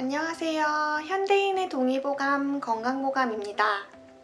안녕하세요. 현대인의 동의보감 건강보감입니다.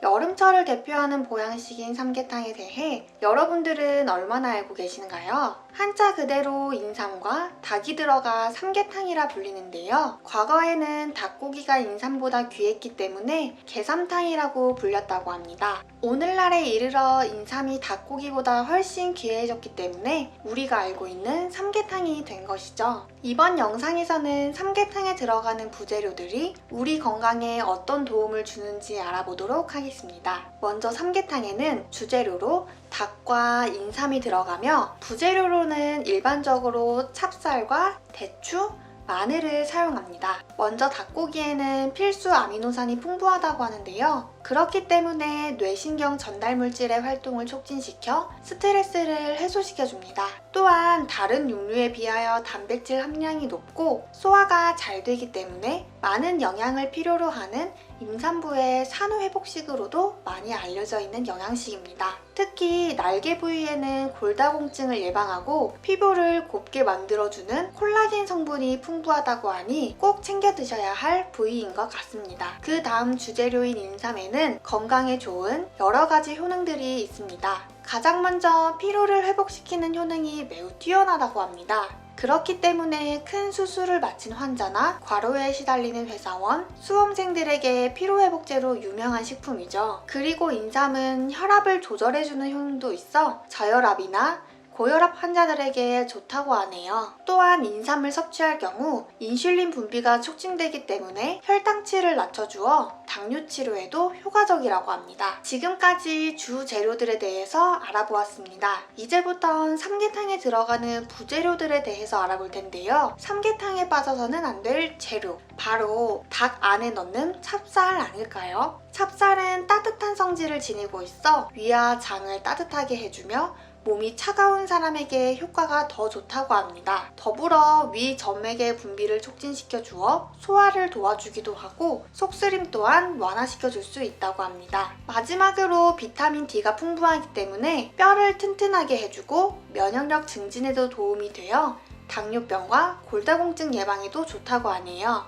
여름철을 대표하는 보양식인 삼계탕에 대해 여러분들은 얼마나 알고 계신가요? 한자 그대로 인삼과 닭이 들어가 삼계탕이라 불리는데요. 과거에는 닭고기가 인삼보다 귀했기 때문에 개삼탕이라고 불렸다고 합니다. 오늘날에 이르러 인삼이 닭고기보다 훨씬 귀해졌기 때문에 우리가 알고 있는 삼계탕이 된 것이죠. 이번 영상에서는 삼계탕에 들어가는 부재료들이 우리 건강에 어떤 도움을 주는지 알아보도록 하겠습니다. 먼저 삼계탕에는 주재료로 닭과 인삼이 들어가며 부재료로는 일반적으로 찹쌀과 대추, 마늘을 사용합니다. 먼저 닭고기에는 필수 아미노산이 풍부하다고 하는데요. 그렇기 때문에 뇌신경 전달 물질의 활동을 촉진시켜 스트레스를 해소시켜줍니다. 또한 다른 육류에 비하여 단백질 함량이 높고 소화가 잘 되기 때문에 많은 영양을 필요로 하는 임산부의 산후 회복식으로도 많이 알려져 있는 영양식입니다. 특히 날개 부위에는 골다공증을 예방하고 피부를 곱게 만들어주는 콜라겐 성분이 풍부하다고 하니 꼭 챙겨 드셔야 할 부위인 것 같습니다. 그 다음 주재료인 인삼 에는 건강에 좋은 여러 가지 효능들이 있습니다. 가장 먼저 피로를 회복시키는 효능이 매우 뛰어나다고 합니다. 그렇기 때문에 큰 수술을 마친 환자나 과로에 시달리는 회사원, 수험생들에게 피로회복제로 유명한 식품이죠. 그리고 인삼은 혈압을 조절해주는 효능도 있어 저혈압이나 고혈압 환자들에게 좋다고 하네요. 또한 인삼을 섭취할 경우 인슐린 분비가 촉진되기 때문에 혈당치를 낮춰주어 당뇨 치료에도 효과적이라고 합니다. 지금까지 주 재료들에 대해서 알아보았습니다. 이제부턴 삼계탕에 들어가는 부재료들에 대해서 알아볼 텐데요. 삼계탕에 빠져서는 안 될 재료. 바로 닭 안에 넣는 찹쌀 아닐까요? 찹쌀은 따뜻한 성질을 지니고 있어 위와 장을 따뜻하게 해주며 몸이 차가운 사람에게 효과가 더 좋다고 합니다. 더불어 위 점액의 분비를 촉진시켜 주어 소화를 도와주기도 하고 속쓰림 또한 완화시켜 줄 수 있다고 합니다. 마지막으로 비타민 D가 풍부하기 때문에 뼈를 튼튼하게 해주고 면역력 증진에도 도움이 되어 당뇨병과 골다공증 예방에도 좋다고 하네요.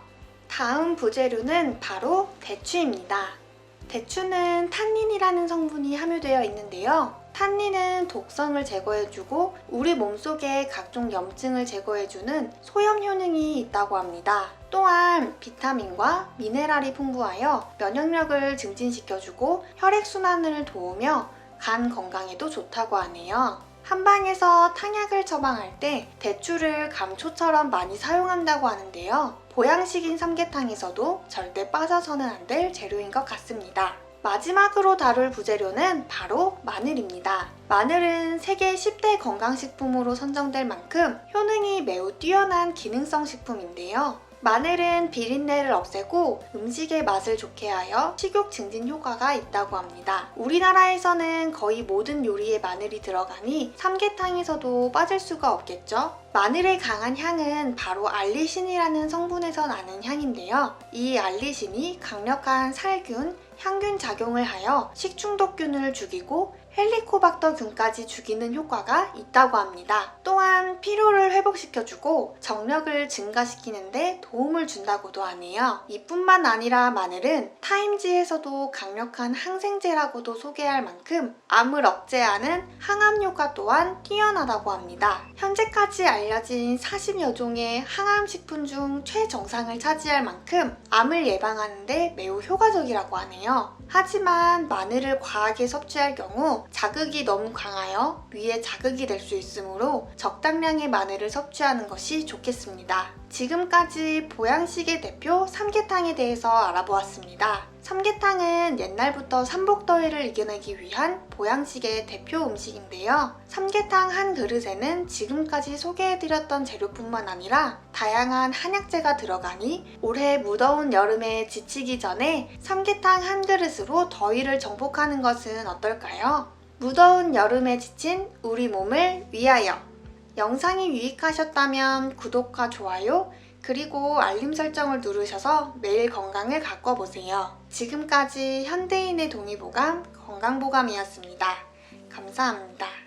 다음 부재료는 바로 대추입니다. 대추는 탄닌이라는 성분이 함유되어 있는데요. 탄닌은 독성을 제거해주고 우리 몸속의 각종 염증을 제거해주는 소염 효능이 있다고 합니다. 또한 비타민과 미네랄이 풍부하여 면역력을 증진시켜주고 혈액순환을 도우며 간 건강에도 좋다고 하네요. 한방에서 탕약을 처방할 때 대추를 감초처럼 많이 사용한다고 하는데요. 보양식인 삼계탕에서도 절대 빠져서는 안 될 재료인 것 같습니다. 마지막으로 다룰 부재료는 바로 마늘입니다. 마늘은 세계 10대 건강식품으로 선정될 만큼 효능이 매우 뛰어난 기능성 식품인데요. 마늘은 비린내를 없애고 음식의 맛을 좋게 하여 식욕 증진 효과가 있다고 합니다. 우리나라에서는 거의 모든 요리에 마늘이 들어가니 삼계탕에서도 빠질 수가 없겠죠? 마늘의 강한 향은 바로 알리신이라는 성분에서 나는 향인데요. 이 알리신이 강력한 살균, 향균 작용을 하여 식중독균을 죽이고 헬리코박터균까지 죽이는 효과가 있다고 합니다. 또한 피로를 회복시켜주고 정력을 증가시키는데 도움을 준다고도 하네요. 이뿐만 아니라 마늘은 타임지에서도 강력한 항생제라고도 소개할 만큼 암을 억제하는 항암 효과 또한 뛰어나다고 합니다. 현재까지 알려진 40여 종의 항암 식품 중 최정상을 차지할 만큼 암을 예방하는데 매우 효과적이라고 하네요. 하지만 마늘을 과하게 섭취할 경우 자극이 너무 강하여 위에 자극이 될 수 있으므로 적당량의 마늘을 섭취하는 것이 좋겠습니다. 지금까지 보양식의 대표 삼계탕에 대해서 알아보았습니다. 삼계탕은 옛날부터 삼복더위를 이겨내기 위한 보양식의 대표 음식인데요. 삼계탕 한 그릇에는 지금까지 소개해드렸던 재료뿐만 아니라 다양한 한약재가 들어가니 올해 무더운 여름에 지치기 전에 삼계탕 한 그릇으로 더위를 정복하는 것은 어떨까요? 무더운 여름에 지친 우리 몸을 위하여 영상이 유익하셨다면 구독과 좋아요 그리고 알림 설정을 누르셔서 매일 건강을 가꿔보세요. 지금까지 현대인의 동의보감 건강보감이었습니다. 감사합니다.